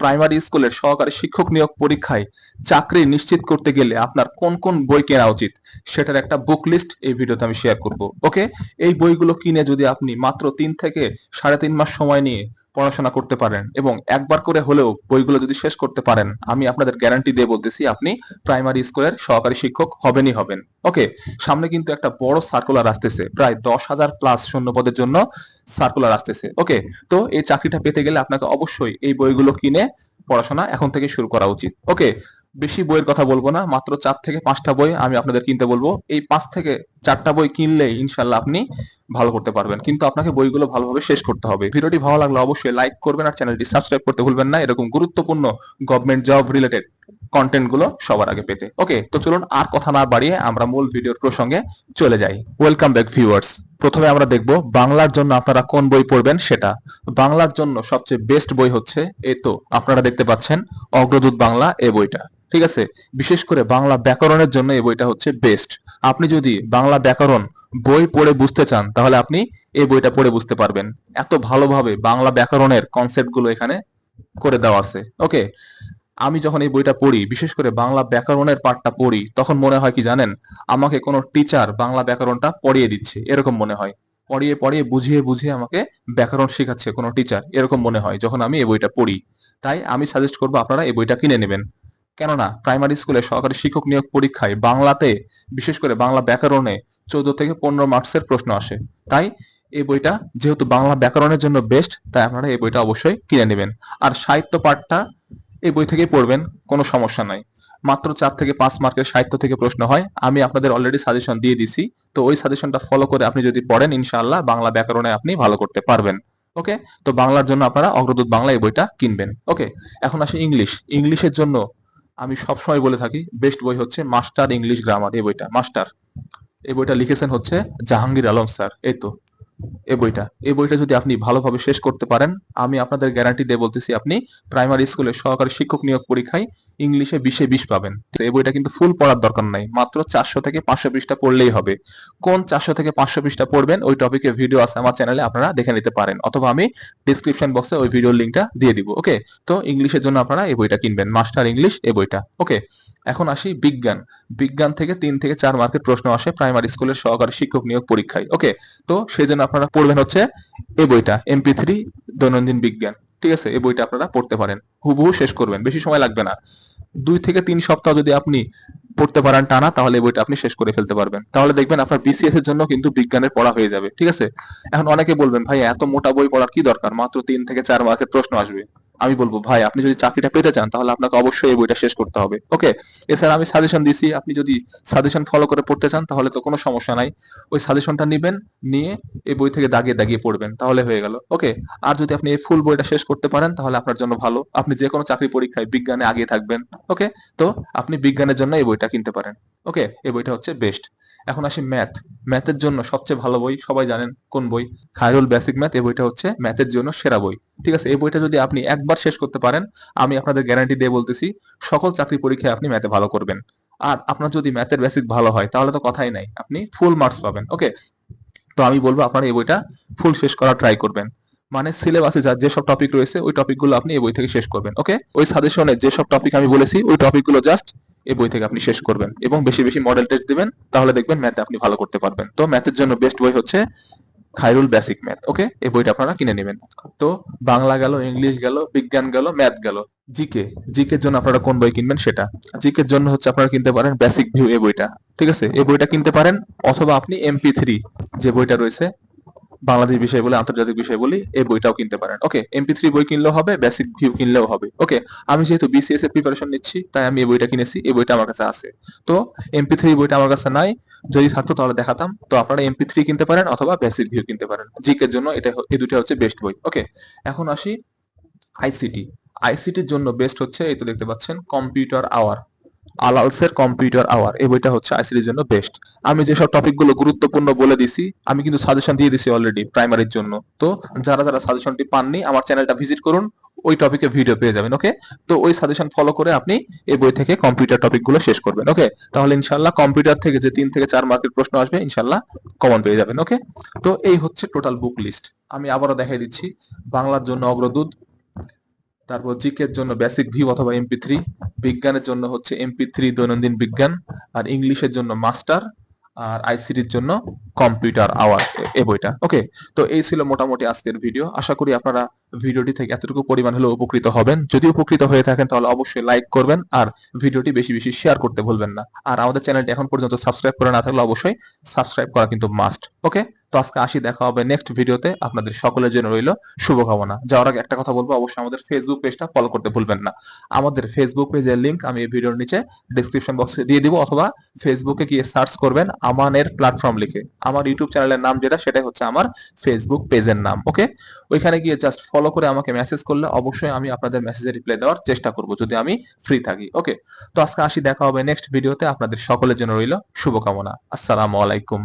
Primary স্কুলের সহকারী শিক্ষক নিয়োগ পরীক্ষায় চাকরি নিশ্চিত করতে গেলে আপনার কোন কোন বই কেনা উচিত সেটার একটা বুক লিস্ট এই ভিডিওতে আমি শেয়ার করব। ওকে এই বইগুলো কিনে যদি আপনি মাত্র তিন থেকে সাড়ে তিন মাস সময় নিয়ে পড়াশোনা করতে পারেন এবং একবার করে হলেও বইগুলো যদি শেষ করতে পারেন, আমি আপনাদের গ্যারান্টি দিয়ে বলতেছি আপনি প্রাইমারি স্কুলের সহকারী শিক্ষক হবেনই হবেন। ওকে সামনে কিন্তু একটা বড় সার্কুলার আসতেছে, প্রায় দশ হাজার প্লাস শূন্য পদের জন্য সার্কুলার আসতেছে। ওকে তো এই চাকরিটা পেতে গেলে আপনাকে অবশ্যই এই বইগুলো কিনে পড়াশোনা এখন থেকে শুরু করা উচিত। ওকে বেশি বইয়ের কথা বলব না, মাত্র চার থেকে পাঁচটা বই আমি আপনাদের কিনতে বলব। এই পাঁচ থেকে চারটা বই কিনলে ইনশাল্লাহ আপনি ভালো করতে পারবেন। কিন্তু আপনাকে বইগুলো ভালোভাবে শেষ করতে হবে। ভিডিওটি ভালো লাগলে অবশ্যই লাইক করবেন আর চ্যানেলটি সাবস্ক্রাইব করতে ভুলবেন না। এরকম গুরুত্বপূর্ণ গভর্নমেন্ট জব রিলেটেড কন্টেন্টগুলো সবার আগে পেতে। ওকে, তো চলুন আর কথা না বাড়িয়ে আমরা মূল ভিডিওর প্রসঙ্গে চলে যাই। ওয়েলকাম ব্যাক ভিউয়ার্স প্রথমে আমরা দেখব বাংলার জন্য আপনারা কোন বই পড়বেন সেটা। বাংলার জন্য সবচেয়ে বেস্ট বই হচ্ছে এ তো। আপনারা দেখতে পাচ্ছেন অগ্রদূত বাংলা এ বইটা। ঠিক আছে? বিশেষ করে বাংলা ব্যাকরণের জন্য এই বইটা হচ্ছে বেস্ট আপনি যদি বাংলা ব্যাকরণ বই পড়ে বুঝতে চান, তাহলে আপনি এই বইটা পড়ে বুঝতে পারবেন। এত ভালোভাবে বাংলা ব্যাকরণের কনসেপ্টগুলো এখানে করে দেওয়া আছে। ওকে আমি যখন এই বইটা পড়ি, বিশেষ করে বাংলা ব্যাকরণের পাঠটা পড়ি, তখন মনে হয় কি জানেন? আমাকে কোনো টিচার বাংলা ব্যাকরণটা পড়িয়ে দিচ্ছে, এরকম মনে হয়। পড়িয়ে পড়িয়ে, বুঝিয়ে বুঝিয়ে আমাকে ব্যাকরণ শেখাচ্ছে কোনো টিচার এরকম মনে হয় যখন আমি এই বইটা পড়ি। তাই আমি সাজেস্ট করব আপনারা এই বইটা কিনে নেবেন। কেননা প্রাইমারি স্কুলে সহকারী শিক্ষক নিয়োগ পরীক্ষায় বাংলাতে, বিশেষ করে বাংলা ব্যাকরণে চৌদ্দ থেকে পনেরো মার্কসের প্রশ্ন আসে। তাই এই বইটা যেহেতু বাংলা ব্যাকরণের জন্য বেস্ট তাই আপনারা এই বইটা অবশ্যই কিনে নেবেন। আর সাহিত্য পাঠটা এই বই থেকেই পড়বেন, কোনো সমস্যা নাই। মাত্র চার থেকে পাঁচ মার্কের সাহিত্য থেকে প্রশ্ন হয়। আমি আপনাদের অলরেডি সাজেশন দিয়ে দিছি। তো ওই সাজেশনটা ফলো করে আপনি যদি পড়েন, ইনশাআল্লাহ বাংলা ব্যাকরণে আপনি ভালো করতে পারবেন। ওকে তো বাংলার জন্য আপনারা অগ্রদূত বাংলা এই বইটা কিনবেন। ওকে এখন আসি ইংলিশ। ইংলিশের জন্য আমি সবসময় বলে থাকি বেস্ট বই হচ্ছে মাস্টার ইংলিশ গ্রামার এই বইটা মাস্টার এই বইটা লিখেছেন হচ্ছে জাহাঙ্গীর আলম স্যার, এই তো, এই বইটা। এই বইটা যদি আপনি ভালোভাবে শেষ করতে পারেন, আমি আপনাদের গ্যারান্টি দিয়ে বলতেছি, আপনি প্রাইমারি স্কুলে সহকারী শিক্ষক নিয়োগ পরীক্ষায় ইংলিশে বিশে বিশ পাবেন। এই বইটা কিন্তু ফুল পড়ার দরকার নাই। মাত্র চারশো থেকে পাঁচশো পৃষ্ঠা পড়লেই হবে। কোন চারশো থেকে পাঁচশো পৃষ্ঠা পড়বেন, ওই টপিকে ভিডিও আছে আমার চ্যানেলে আপনারা দেখে নিতে পারেন। অথবা আমি ডিসক্রিপশন বক্সে ওই ভিডিওর লিঙ্কটা দিয়ে দিব ওকে তো ইংলিশের জন্য আপনারা এই বইটা কিনবেন। মাস্টার ইংলিশ এই বইটা ওকে এখন আসি বিজ্ঞান। বিজ্ঞান থেকে তিন থেকে চার মার্কের প্রশ্ন আসে প্রাইমারি স্কুলের সহকারী শিক্ষক নিয়োগ পরীক্ষায় ওকে তো সেই জন্য আপনারা পড়বেন হচ্ছে এই বইটা এমপি থ্রি দৈনন্দিন বিজ্ঞান, ঠিক আছে? এই বইটা আপনারা পড়তে পারেন। হুবহু শেষ করবেন, বেশি সময় লাগবে না। দুই থেকে তিন সপ্তাহ যদি আপনি পড়তে পারেন টানা, তাহলে বইটা আপনি শেষ করে ফেলতে পারবেন। তাহলে দেখবেন আপনার বিসিএস এর জন্য কিন্তু বিজ্ঞানের পড়া হয়ে যাবে, ঠিক আছে? এখন অনেকে বলবেন, ভাই, এত মোটা বই পড়ার কি দরকার? মাত্র তিন থেকে চার মার্কের প্রশ্ন আসবে। আমি বলব, ভাই, আপনি যদি চাকরিটা পেতে চান, তাহলে আপনাকে অবশ্যই এই বইটা শেষ করতে হবে। ওকে এছাড়া আমি সাজেশন দিছি, আপনি যদি সাজেশন ফলো করে পড়তে চান, তাহলে তো কোনো সমস্যা নাই। ওই সাজেশনটা নেবেন, নিয়ে এই বই থেকে দাগিয়ে দাগিয়ে পড়বেন, তাহলে হয়ে গেল। ওকে আর যদি আপনি এই ফুল বইটা শেষ করতে পারেন, তাহলে আপনার জন্য ভালো। আপনি যে কোনো চাকরি পরীক্ষায় বিজ্ঞানে আগে থাকবেন। ওকে তো আপনি বিজ্ঞানের জন্য এই বইটা কিনতে পারেন। ওকে এই বইটা হচ্ছে বেস্ট এখন আসি ম্যাথ ম্যাথের জন্য সবচেয়ে ভালো বই সবাই জানেন কোন বই? খায়রুল বেসিক ম্যাথ এই বইটা হচ্ছে ম্যাথের জন্য সেরা বই। ঠিক আছে, এই বইটা যদি আপনি একবার শেষ করতে পারেন, আমি আপনাদের গ্যারান্টি দিয়ে বলতেছি, সকল চাকরি পরীক্ষায় আপনি ম্যাথে ভালো করবেন। আর আপনার যদি ম্যাথের বেসিক ভালো হয়, তাহলে তো কথাই নাই, আপনি ফুল মার্কস পাবেন ওকে তো আমি বলব আপনারা এই বইটা ফুল শেষ করার ট্রাই করবেন। মানে সিলেবাসে যা, যেসব টপিক রয়েছে, ওই টপিকগুলো আপনি এই বই থেকে শেষ করবেন ওকে ওই সাজেশনে যেসব টপিক আমি বলেছি, ওই টপিকগুলো জাস্ট এই বই থেকে আপনি শেষ করবেন এবং বেশি বেশি মডেল টেস্ট দিবেন, তাহলে দেখবেন ম্যাথে আপনি ভালো করতে পারবেন। তো ম্যাথের জন্য বেস্ট বই হচ্ছে খাইরুল বেসিক ম্যাথ ওকে এই বইটা আপনারা কিনে নেবেন। তো বাংলা গেল, ইংলিশ গেল, বিজ্ঞান গেল ম্যাথ গেল। জিকে জিকের জন্য আপনারা কোন বই কিনবেন সেটা? জিকের জন্য হচ্ছে আপনারা কিনতে পারেন বেসিক ভিউ এই বইটা, ঠিক আছে? এই বইটা কিনতে পারেন অথবা আপনি এমপি থ্রি যে বইটা রয়েছে বাংলাদেশ বিষয় বলে, আন্তর্জাতিক বিষয় বলি, এই বইটাও কিনতে পারেন। ওকে এমপি থ্রি বই কিনলেও হবে বেসিক ভিউ কিনলেও হবে। ওকে, আমি যেহেতু বিসিএস এর প্রিপারেশন নিচ্ছি, তাই আমি এই বইটা কিনেছি, এই বইটা আমার কাছে আছে। তো এমপি থ্রি বইটা আমার কাছে নাই, যদি থাকতো তাহলে দেখাতাম। তো আপনারা এমপি থ্রি কিনতে পারেন অথবা বেসিক ভিউ কিনতে পারেন। জিকের জন্য এটা এই দুটো হচ্ছে বেস্ট বই। ওকে, এখন আসি আইসিটি আইসিটির জন্য বেস্ট হচ্ছে, এই তো দেখতে পাচ্ছেন কম্পিউটার আওয়ার আলালসের কম্পিউটার আওয়ার এই বইটা হচ্ছে আইসিটির জন্য বেস্ট আমি যেসব টপিকগুলো গুরুত্বপূর্ণ বলে দিছি, আমি কিন্তু সাজেশন দিয়ে দিছি অলরেডি প্রাইমারির জন্য। তো যারা যারা সাজেশনটি পাননি, আমার চ্যানেলটা ভিজিট করুন, ওই টপিকে ভিডিও পেয়ে যাবেন ওকে তো ওই সাজেশন ফলো করে আপনি এই বই থেকে কম্পিউটার টপিকগুলো শেষ করবেন ওকে তাহলে ইনশাল্লাহ কম্পিউটার থেকে যে তিন থেকে চার মার্কের প্রশ্ন আসবে ইনশাল্লাহ কমন পেয়ে যাবেন ওকে তো এই হচ্ছে টোটাল বুক লিস্ট আমি আবারও দেখাই দিচ্ছি, বাংলার জন্য অগ্রদূত তারপর জিকের জন্য বেসিক ভিউ অথবা এমপি থ্রি বিজ্ঞানের জন্য হচ্ছে এমপি থ্রি দৈনন্দিন বিজ্ঞান, আর ইংলিশের জন্য মাস্টার আর আইসিটির জন্য কম্পিউটার আওয়ার এ বইটা। ওকে তো এই ছিল মোটামুটি আজকের ভিডিও আশা করি আপনারা ভিডিওটি থেকে এতটুকু পরিমাণ হলেও উপকৃত হবেন। যদি উপকৃত হয়ে থাকেন, তাহলে অবশ্যই লাইক করবেন, আর ভিডিওটি বেশি বেশি শেয়ার করতে ভুলবেন না। আর আমাদের চ্যানেলটি এখন পর্যন্ত সাবস্ক্রাইব করে না থাকলে অবশ্যই সাবস্ক্রাইব করা কিন্তু মাস্ট ওকে তো আজকে আসি, দেখা হবে নেক্সট ভিডিওতে আপনাদের সকলের জন্য রইল শুভকামনা। যাওয়ার আগে একটা কথা বলব, অবশ্যই আমাদের ফেসবুক পেজটা ফলো করতে ভুলবেন না। আমাদের ফেসবুক পেজের লিঙ্ক আমি এই ভিডিওর নিচে ডিসক্রিপশন বক্সে দিয়ে দিব, অথবা ফেসবুকে গিয়ে সার্চ করবেন আমানের প্ল্যাটফর্ম লিখে। আমার ইউটিউব চ্যানেলের নাম যেটা, সেটাই হচ্ছে আমার ফেসবুক পেজের নাম ওকে ওইখানে গিয়ে জাস্ট ফলো করে আমাকে মেসেজ করলে অবশ্যই আমি আপনাদের মেসেজে রিপ্লাই দেওয়ার চেষ্টা করব, যদি আমি ফ্রি থাকি ওকে তো আজকে আসি, দেখা হবে নেক্সট ভিডিওতে আপনাদের সকলের জন্য রইল শুভকামনা। আসসালামু আলাইকুম।